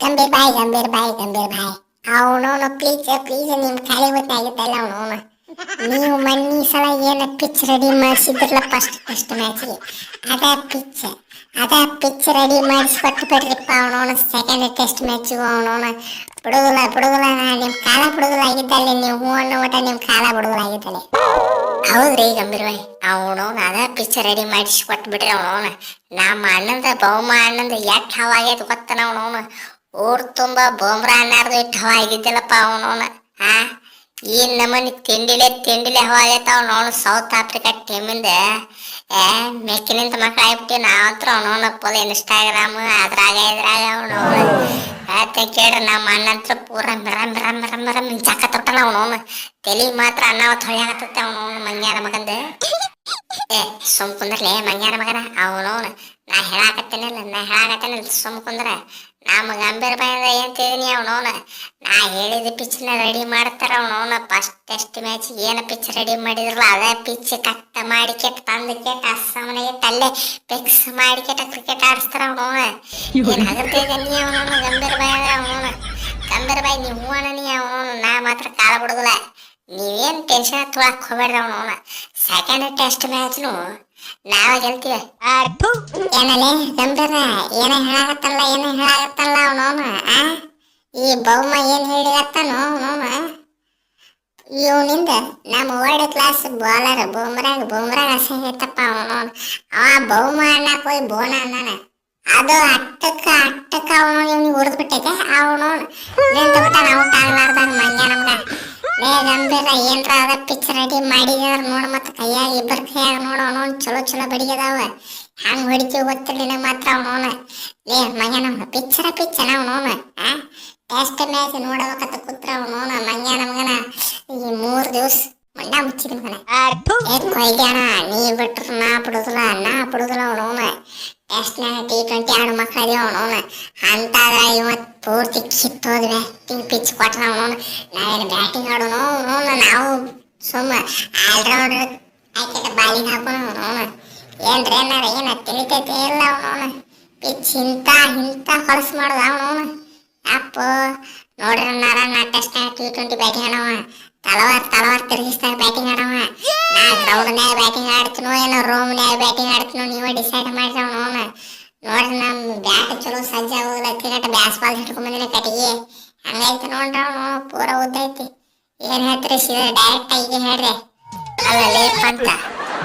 ಗಂಭೀರ್ ಬಾಯ್ ಗಂಭೀರ್ ಬಾಯ್ ಗಂಭೀರ್ ಬಾಯ್ ಅವನವನು ಪ್ಲೀಸ್ ಪ್ಲೀಸ್ ನಿಮ್ ಖಾಲಿ ಗೊತ್ತಾಗಿದ್ದಲ್ಲ ಅವನವನು ನೀವು ಮನ್ನಿ ಸಲ ಏನ ಪಿಚ್ ರೆಡಿ ಮಾಡಿಸಿದ್ರಲ್ಲ ಫಸ್ಟ್ ಟೆಸ್ಟ್ ಮ್ಯಾಚ್ಗೆ ಅದ ಪಿಚ್ ಅದ ಪಿಚ್ ರೆಡಿ ಮಾಡಿಸ್ಕೊಟ್ಟು ಬಿಡ್ರಿಪ್ಪ ಅವನವನು ಸೆಕೆಂಡ್ ಟೆಸ್ಟ್ ಮ್ಯಾಚಿಗೂ ಅವನವನು ಬಿಡುದಿಲ್ಲ ಬಿಡುದಿಲ್ಲ ನಾ ನಿಮ್ ಕಾಲ ಬಿಡುದಿಲ್ಲ ಆಗಿದ್ದಲ್ಲಿ ನೀವು ಹೂ ಅನ್ನೋ ಊಟ ನಿಮ್ ಕಾಲ ಬಿಡುದಿಲ್ಲ ಆಗಿದ್ದಲ್ಲಿ ಹೌದ್ರಿ ಗಂಭೀರ್ ಬಾಯ್ ಅವನವನು ಅದ ಪಿಚ್ ರೆಡಿ ಮಾಡಿಸಿ ಕೊಟ್ಟು ಬಿಡ್ರಿ ಅವನವನು ನಮ್ಮ ಅಣ್ಣಂದ ಬಹುಮ ಅಣ್ಣಂದ ಎಟ್ ಹವ ಆಗೈತೆ ಗೊತ್ತನ ಅವನವನು ಊರ್ ತುಂಬ ಬೊಮ್ರ ಅನ್ನಾರ್ದು ಇಟ್ಟು ಹವ ಆಗಿದ್ದಿಲ್ಲಪ್ಪ ಅವನವನ, ಆ? ಈ ನಮನಿ ತಿಂಡಿಲೆ ತಿಂಡಿಲೆ ಹವ ನೋಡು ಸೌತ್ ಆಫ್ರಿಕಾ ಟೀಮಿಂದ ಏ ಮೆಕ್ಕಿನಿಂದ ಮಕ್ಕಳು ಆಗ್ಬಿಟ್ಟು ನಾವಂತ್ರ ಅವನವನ ಪೋಲ್ ಇನ್ಸ್ಟಾಗ್ರಾಮ್ ಅದ್ರಾಗ ಇದ್ರಾಗ ಅವನು ಆತ ಕೇಳ್ರಿ, ನಮ್ಮ ಅಣ್ಣಂತ್ರ ಪೂರ ಮಿರ ಮಿರ ಮಿರ ಮಿರ ಮಿಂಚಾಕ ತೊಟ್ಟಲ್ಲ ಅವನವನು. ತಲಿ ಮಾತ್ರ ಅನ್ನಾವತ್ ಹೊಳ್ಯಾಕತ್ತೈತೆ ಅವನವನು, ಮಂಗ್ಯಾರ ಮಗಂದ. ಏ, ಸುಮ್ ಮಂಗ್ಯಾರ ಮಗನ, ಅವನವನು. ನಾ ಹೇಳಾಕತ್ತೇನಿಲ್ಲ ನಾ ಹೇಳಾಕತ್ತೇನಿಲ್ಲ, ಸುಮ್ ಕುಂದ್ರ. ನಮ್ಮ ಗಂಭೀರ ಬಾಯಿಂದ ಏನ್ ತಿಳಿದೀನಿ ಅವನವನ ನಾ ಹೇಳಿದ ಪಿಚ್ನ ರೆಡಿ ಮಾಡ್ತಾರ ಅವನವನ ಫಸ್ಟ್ ಟೆಸ್ಟ್ ಮ್ಯಾಚ್ ಏನ ಪಿಚ್ ರೆಡಿ ಮಾಡಿದ್ರಲ್ಲ ಅದೇ ಪಿಚ್ ಕಟ್ಟ ಮಾಡಿ ಕೆಟ್ಟ ತಂದು ಕೆಟ್ಟ ಅಸ್ಸಾಮನೆ ಇಟ್ಟು ಅಲ್ಲೇ ಫಿಕ್ಸ್ ಮಾಡಿ ಕೆಟ್ಟ ಕ್ರಿಕೆಟ್ ಆಡಿಸ್ತಾರ ಅವನವನ ಏನ್ ಹಗರ್ತಿದ್ದೆ ನೀ ಅವನವನ ಗಂಭೀರ ಬಾಯ ಅವನವನ ಗಂಭೀರ ಬಾಯಿ ನೀವು ಹೂ ಅಣ್ಣ ನೀ ಅವನವನ ನಾ ಮಾತ್ರ ಕಾಲ ಬಿಡುದಿಲ್ಲ ನೀವೇನ್ ಟೆನ್ಷನ್ ತೊಳಕ್ ಹೋಗ್ಬೇಡ್ರಿ ಅವನವನ ಸೆಕೆಂಡ್ ಟೆಸ್ಟ್ ಮ್ಯಾಚ್ನು ನಾವ ಗೆಲ್ತೀವಿ. ಏನಲೇ ಗಂಭೀರ ಏನ ಹೇಳಾಗತ್ತಲ್ಲ ಏನ ಹೇಳಾಗತ್ತಲ್ಲ ಅವನೋನ ಆ? ಈ ಬೌಮ ಏನ್ ಹೇಳಿಗತ್ತಾನೋ ಅವನೋನ ಇವನಿಂದ ನಮ್ಮ ವರ್ಲ್ಡ್ ಕ್ಲಾಸ್ ಬಾಲರ್ ಬೂಮ್ರಾಗ್ ಬೂಮ್ರಾಗ್ ಅಸಹ್ಯತಪ್ಪ ಅವನು ಅವ ಬೌಮ ಅನ್ನಕ್ ಹೋಗಿ ಬೋನ ಅಂದಾನ ಅದು ಅಟ್ಟಕ್ಕ ಅಟ್ಟಕ್ಕ ಅವನು ಇವ್ನಿಗೆ ಉರಿದು ಅವನು ನಿಂತು ಬಿಟ್ಟ ನಾವು ಆಗ್ಲಾರ್ದಾಗ ಮಂಗ್ಯ ನಮ್ಗ. ಲೇ ಗಂಭೀರ ಏನ್ರ ಅದ ಪಿಚ್ ರೆಡಿ ಮಾಡಿದಾರ ನೋಡ ಮತ್ತ ಕೈಯಾಗ ಇಬ್ಬರ ಕೈಯಾಗ ನೋಡ ಅವನವನ್ ಚಲೋ ಚಲೋ ಬಡಿಗದಾವ ಹಂಗ್ ಹೊಡಿತೀವಿ ಗೊತ್ತಿಲ್ಲ ನಿನಗ್ ಮಾತ್ರ ಅವನವನ ಲೇ, ಮಂಗ್ಯ, ನಮ್ಗ ಪಿಚ್ಚರ ಪಿಚ್ಚನ ಅವನವನ ಆ? ಟೆಸ್ಟ್ ಮ್ಯಾಚ್ ನೋಡಬೇಕಂತ ಕೂತ್ರ ಅವನವನ ಮಂಗ್ಯ ನಮಗನ ಈ ಮೂರ್ ದಿವ್ಸ ಮಗನ ಏ ಕೊಯ್ಯಾಣ ನೀ ಬಿಟ್ರ ನಾ ಬಿಡುದಿಲ್ಲ ನಾ ಬಿಡುದಿಲ್ಲ ಅವನವನ. ಟೆಸ್ಟ್ನಾಗ ಟಿ ಟ್ವೆಂಟಿ ಆಡು ಮಕ್ಳು ಅದೀವ ಅವನವನ. ಅಂತಾದ್ರ ಇವತ್ ಪೂರ್ತಿ ಕಿತ್ತೋದ್ ಪಿಚ್ ಕೊಟ್ರ ಅವನವನ. ನಾವೇನು ಬ್ಯಾಟಿಂಗ್ ಆಡೋನು ನಾವು ಸುಮ್ಮ ಆಲ್ರೌಂಡರ್ ಆಯ್ಕೆ ಬಾಲಿಂಗ್ ಹಾಕೋಣ ಅವನವನ. ಏನ್ರಿ ಏನಾರ ಏನ ತಿಳಿತೈತೆ ಇಲ್ಲ ಅವನವನ. ಪಿಚ್ ಇಂತ ಇಂತ ಹೊಲಸು ಮಾಡೋದು ಅವನವನ. ಅಪ್ಪ, ನೋಡ್ರಿ ಅನ್ನಾರ ನಾ ಟೆಸ್ಟ್ ಟಿ ಬ್ಯಾಟಿಂಗ್ ತಲವಾರ್ ತಲವಾರ್ ತಿರುಗಿಸ್ದಾಗ ಬ್ಯಾಟಿಂಗ್ ಆಡವ ನಾ ಗ್ರೌಂಡ್ನ್ಯಾಗ ಬ್ಯಾಟಿಂಗ್ ಆಡ್ತೀನೋ ಏನೋ ರೂಮ್ನ್ಯಾಗ ಬ್ಯಾಟಿಂಗ್ ಆಡ್ತೀನೋ ನೀವೇ ಡಿಸೈಡ್ ಮಾಡ್ರಿ ಅವನು ನೋಡ್ರಿ ನಮ್ ಬ್ಯಾಟ್ ಚಲೋ ಸಜ್ಜ ಆಗೋದಿಲ್ಲ ತಿಗಟ ಬ್ಯಾಸ್ ಬಾಲ್ ಹಿಡ್ಕೊಂಡ್ ಬಂದಿನ ಕಟಿಗೆ ಹಂಗೈತಿ ನೋಡ್ರಿ ಅವನು ಪೂರ ಉದ್ದ ಐತಿ ಏನ್ ಹೇಳ್ತೀರಿ ಸೀದಾ ಡೈರೆಕ್ಟ್ ಆಗಿ ಹೇಳ್ರಿ ಅಲ್ಲ ಲೇಪ್ ಅಂತ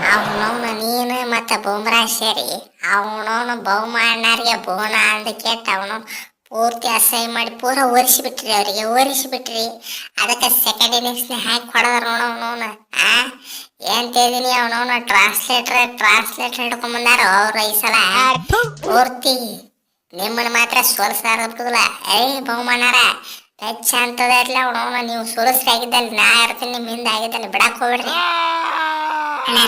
ಅವನವನು ನೀನು ಮತ್ತೆ ಬುಮ್ರಾ ಸೇರಿ ಅವನವನು ಬಹುಮಾನರಿಗೆ ಬೋನ ಅಂದ ಕೇಟ್ ಅವನು ಪೂರ್ತಿ ಅಸಹ್ಯ ಮಾಡಿ ಪೂರ ಒರೆಸಿಬಿಟ್ರಿ ಅವರಿಗೆ ಒರೆಸಿಬಿಟ್ರಿ ಅದಕ್ಕೆ ಸೆಕೆಂಡ್ ಇನ್ನಿಂಗ್ಸ್ನ ಹಾಕಿ ಕೊಡೋದ್ರ ನೋಡೋಣ ಆ? ತಿಳಿದೀನಿ ಅವನವನ ಟ್ರಾನ್ಸ್ಲೇಟರ್ ಟ್ರಾನ್ಸ್ಲೇಟರ್ ಹಿಡ್ಕೊಂಡ್ ಬಂದಾರ ಅವ್ರ ಈ ಸಲ? ಪೂರ್ತಿ ನಿಮ್ಮನ್ನ ಮಾತ್ರ ಸೋಲಿಸ್ತಾರ ಬಿಡುದಿಲ್ಲ ಏ ಬಹುಮಾನಾರ ಹೆಚ್ಚ ಅಂತದ ಇರ್ಲ ಅವನವನ ನೀವು ಸೋಲಿಸ್ರಿ ಆಗಿದ್ದಲ್ಲಿ, ನಾ ಇರ್ತೀನಿ ನಿಮ್ಮ ಹಿಂದೆ ಆಗಿದ್ದಲ್ಲಿ ಬಿಡಕ್ ಹೋಗ್ಬಿಡ್ರಿ. ನಾ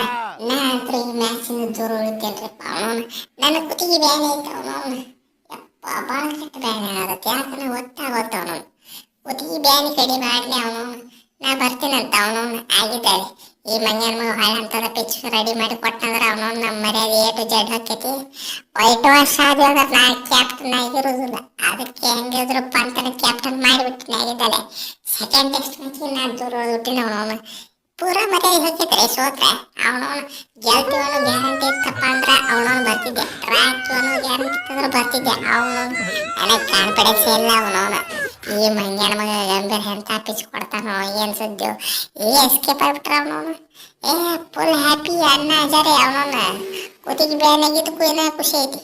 ಅಂತ್ರಿ ಈ ಮ್ಯಾಚಿನ ದೂರ ಉಳಿತೇನ್ರಿ ಅವನವನ ನನ್ನ ಕುತ್ತಿಗೆ ಬ್ಯಾನೆ ಐತೆ ಅವನವನ ಭಾಳ ಕೆಟ್ಟ ಬ್ಯಾನೆ ಆಗತ್ತೆ ಯಾಕಂದ್ರೆ ಒತ್ತಾಗೋತ್ತ ಅವನು. ಒತ್ತಿ ಬ್ಯಾನೆ ಕಡಿಮೆ ಆಗಲಿ ಅವನು. ನಾ ಬರ್ತೀನಂತ ಅವನು. ಆಗಿದ್ದಾರೆ ಈ ಮಂಗ್ಯಾನ ಮಗ ಹೊಳ್ಳ ಅಂತದ ಪಿಚ್ ರೆಡಿ ಮಾಡಿ ಕೊಟ್ಟಂದ್ರೆ ಅವನು ನಮ್ಮ ಮರ್ಯಾದೆ ಏಟು ಜಡ್ ಹಾಕೈತಿ ವೈಟ್ ವಾಶ್ ಆದ್ರೆ ನಾ ಕ್ಯಾಪ್ಟನ್ ಆಗಿರೋದಿಲ್ಲ. ಅದಕ್ಕೆ ಹೆಂಗಿದ್ರು ಪಂತನ ಕ್ಯಾಪ್ಟನ್ ಮಾಡಿಬಿಟ್ಟಿನ ಆಗಿದ್ದಾಳೆ ಸೆಕೆಂಡ್ ಟೆಸ್ಟ್ ಮ್ಯಾಚಿಗೆ ನಾ ದೂರ ಹೋದ್ಬಿಟ್ಟಿನ ಅವನವನು ಪೂರ ಮರ್ಯಾದೆ ಹೋಗಿದ್ರೆ ಸೋತ್ರೆ ಅವನವನು ಗೆಲ್ತಿವನು ಗ್ಯಾರಂಟಿ ಇತ್ತಪ್ಪ ಅಂದ್ರೆ ಅವನು ಬರ್ತಿದ್ದೆ. ಅನ್ನೋ ಗ್ಯಾರಂಟಿ ಇತ್ತಂದ್ರೆ ಬರ್ತಿದ್ದೆ. ಅವನು ನನಗೆ ಕಾನ್ಫಿಡೆನ್ಸ್ ಇಲ್ಲ ಅವನವನು ಈ ಮಂಗ್ಯಾನ ಮಗ ಗಂಭೀರ ಎಂತ ಪಿಚ್ ಕೊಡ್ತಾನೋ ಏನ್ ಸುದ್ದಿ ಈ ಎಸ್ಕೇಪ್ ಆಗ್ಬಿಟ್ರ ಅವನವನು ಏ ಫುಲ್ ಹ್ಯಾಪಿ ಅನ್ನ ಅವನು ಅವನವನ ಕೂತಿಗೆ ಬೇನಾಗಿದ್ದಕ್ಕೂ ಏನೋ ಖುಷಿ ಐತಿ.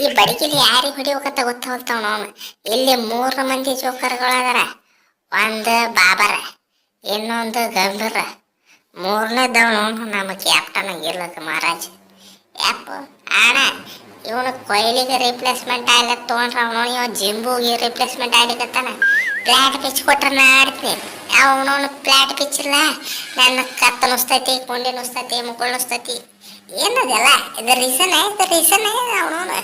ಈ ಬಡಗಿಲಿ ಯಾರಿಗೆ ಹೊಡಿಬೇಕಂತ ಗೊತ್ತಾಗ್ತಾವ ಅವನು ಇಲ್ಲಿ ಮೂರು ಮಂದಿ ಜೋಕರ್ಗಳದಾರ ಒಂದು ಬಾಬರ. ಇನ್ನೊಂದು ಗಂಭೀರ ಮೂರನೇದವನು ನಮ್ಮ ಕ್ಯಾಪ್ಟನ್ ಗಿರ್ಲಕ ಮಹಾರಾಜ್. ಯಪ್ಪ ಅಣ್ಣ ಇವನು ಕೊಹ್ಲಿಗೆ ರಿಪ್ಲೇಸ್ಮೆಂಟ್ ಆಗ್ಲ ತೊಗೊಂಡ್ರೆ ಅವನು, ಇವ ಜಿಂಬುಗೆ ರಿಪ್ಲೇಸ್ಮೆಂಟ್ ಆಗ್ಲಿಕತ್ತಾನ. ಫ್ಲಾಟ್ ಪಿಚ್ ಕೊಟ್ರೆ ನಾ ಆಡ್ತೀನಿ ಅವನವನು ಫ್ಲಾಟ್ ಪಿಚ್ ಇಲ್ಲ. ನನ್ನ ಕತ್ತ ನುಸ್ತೈತಿ, ಕೊಂಡಿ ನುಸ್ತೈತಿ ಮುಕ್ಕಳು ನುಸ್ತೈತಿ. ಏನದಲ್ಲ? ಇದು ರೀಸನ್ ಇದು ರೀಸನ್ ಅವನವನು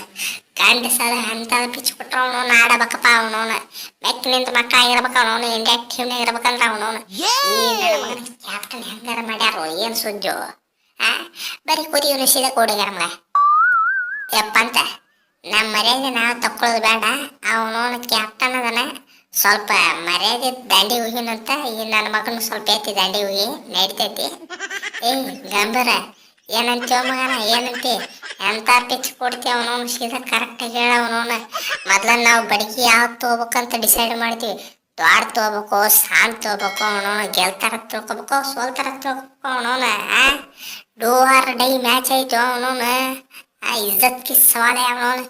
ಗಂಡ ಸಲ ಅಂತ ಪಿಚ್ ಕೊಟ್ರ ಅವನವನು ಆಡಬೇಕಪ್ಪ ಅವನವನು ಮೆಕ್ ನಿಂತ ಮಕ್ಕ ಆಗಿರ್ಬೇಕು ಅವನವನು ಇಂಡಿಯಾ ಟೀಮ್ನಾಗ ಇರ್ಬೇಕಂದ್ರ ಅವನವನು ಈ ನನ್ನ ಮಗನ ಕ್ಯಾಪ್ಟನ್ ಹೆಂಗಾರ ಮಾಡ್ಯಾರೋ ಏನ್ ಸುಜ್ಜು ಆ ಬರೀ ಕುದಿ ಸೀದಾ ಕೊಡಿಗಾರ ಮಗ ಯಪ್ಪ ಅಂತ ನಮ್ಮ ಮರ್ಯಾದೆ ನಾವು ತಕ್ಕೊಳ್ಳೋದು ಬೇಡ ಅವನವನು ಕ್ಯಾಪ್ಟನ್ ಅದನ ಸ್ವಲ್ಪ ಮರ್ಯಾದೆ ದಂಡಿ ಹೋಗಿನಂತ ಈ ನನ್ನ ಮಗನ ಸ್ವಲ್ಪ ಎತ್ತಿ ದಂಡಿ ಹೋಗಿ ನಡಿತೈತಿ ಏ ಗಂಭೀರ ಏನಂತೀವ ಮಗನ ಏನಂತಿ ಎಂತ ಪಿಚ್ ಕೊಡ್ತೀವಿ ಅವನವನು ಸೀದಾ ಕರೆಕ್ಟಾಗಿ ಹೇಳ ಅವನವನ ಮೊದ್ಲ ನಾವು ಬಡಗಿ ಯಾವ್ದು ತೊಗೋಬೇಕಂತ ಡಿಸೈಡ್ ಮಾಡ್ತೀವಿ. ದ್ವಾರ ತೊಗೋಬೇಕು, ಸಾಂಗ್ ತೊಗೋಬೇಕು ಅವನವನ ಗೆಲ್ತಾರ ತಿಳ್ಕೊಬೇಕು ಸೋಲ್ತಾರ ತಿಳ್ಕೊಬೇಕು ಅವನವನ ಡೂ ಆರ್ ಡೈ ಮ್ಯಾಚ್ ಐತೋ ಅವನವನ ಇಜ್ಜತ್ಗೆ ಸವಾಲ ಅವನವನ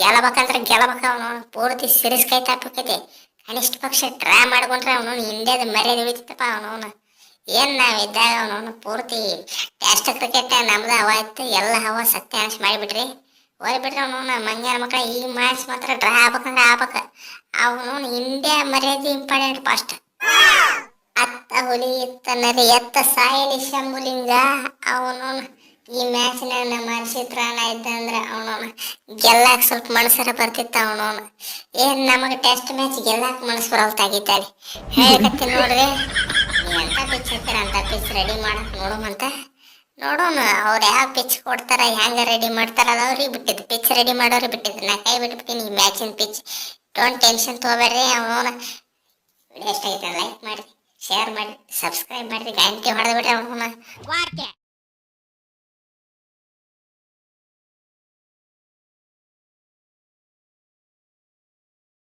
ಗೆಲ್ಲಬೇಕಂದ್ರೆ ಗೆಲ್ಲಬೇಕು ಅವನವನ ಪೂರ್ತಿ ಸಿರಿಸ್ ಕೈ ತಾಪಕೈತಿ ಕನಿಷ್ಠ ಪಕ್ಷ ಟ್ರೈ ಮಾಡ್ಕೊಂಡ್ರೆ ಅವನವನು ಹಿಂದೆ ಮರ್ಯಾದೆ ಉಳಿತಪ್ಪ ಅವನವನು ಏನ್ ನಾವ್ ಇದ್ದಾಗ ಅವನವನು ಪೂರ್ತಿ ಟೆಸ್ಟ್ ಕ್ರಿಕೆಟ್ ನಮ್ದು ಹವ ಇತ್ತು, ಎಲ್ಲ ಹವ ಸತ್ಯಾಂಶ ಮಾಡಿಬಿಟ್ರಿ. ಹೋಗ್ಬಿಟ್ರೆ ಅವನವನ ಮಂಗ್ಯಾನ ಮಕ್ಕಳ ಈ ಮ್ಯಾಚ್ ಮಾತ್ರ ಡ್ರಾ ಆಗ್ಬೇಕಂದ್ರೆ ಆಗ್ಬೇಕು. ಅವನು ಇಂಡಿಯಾ ಮರ್ಯಾದೆ ಇಂಪಾರ್ಟೆಂಟ್ ಫಸ್ಟ್ ಅತ್ತ ಹುಲಿ, ಇತ್ತ ನರಿ, ಎತ್ತ ಸಾಯಿಲಿ ಶಂಭುಲಿಂಗ ಅವನು ಈ ಮ್ಯಾಚ್ನ ಇದ್ದ ಇದ್ದಂದ್ರೆ ಅವನವನು ಗೆಲ್ಲಾಕ ಸ್ವಲ್ಪ ಮನಸ್ಸರ ಬರ್ತಿತ್ತ ಅವನು ಏನ್ ನಮಗೆ ಟೆಸ್ಟ್ ಮ್ಯಾಚ್ ಗೆಲ್ಲಾಕ ಮನಸ್ಸು ಬರಲ್ತಾಗಿದ್ದಾಳೆ ಹೇಳಕತ್ತೀನಿ ನೋಡ್ರಿ. ಎಂತ ಪಿಚ್ ಹಾಕ್ತೀರ ಅಂತ ಪಿಚ್ ರೆಡಿ ಮಾಡಕ್ ನೋಡುಮಂತ ನೋಡೋಣ, ಅವ್ರು ಯಾವ ಪಿಚ್ ಕೊಡ್ತಾರ, ಹೆಂಗ ರೆಡಿ ಮಾಡ್ತಾರ ಅದು ಅವ್ರಿಗೆ ಬಿಟ್ಟಿದ್ದು. ಪಿಚ್ ರೆಡಿ ಮಾಡೋರಿಗೆ ಬಿಟ್ಟಿದ್ದು. ನಾ ಕೈ ಬಿಟ್ಬಿಟ್ಟಿನಿ ಮ್ಯಾಚಿನ ಪಿಚ್. ಡೋಂಟ್ ಟೆನ್ಷನ್ ತೊಗೋಬೇಡ್ರಿ ಅವನು ವಿಡಿಯೋ ಇಷ್ಟ ಐತೆ ಲೈಕ್ ಮಾಡಿ ಶೇರ್ ಮಾಡಿ ಸಬ್ಸ್ಕ್ರೈಬ್ ಮಾಡಿರಿ ಗಂಟೆ ಹೊಡೆದು ಬಿಡ್ರಿ ಅವನು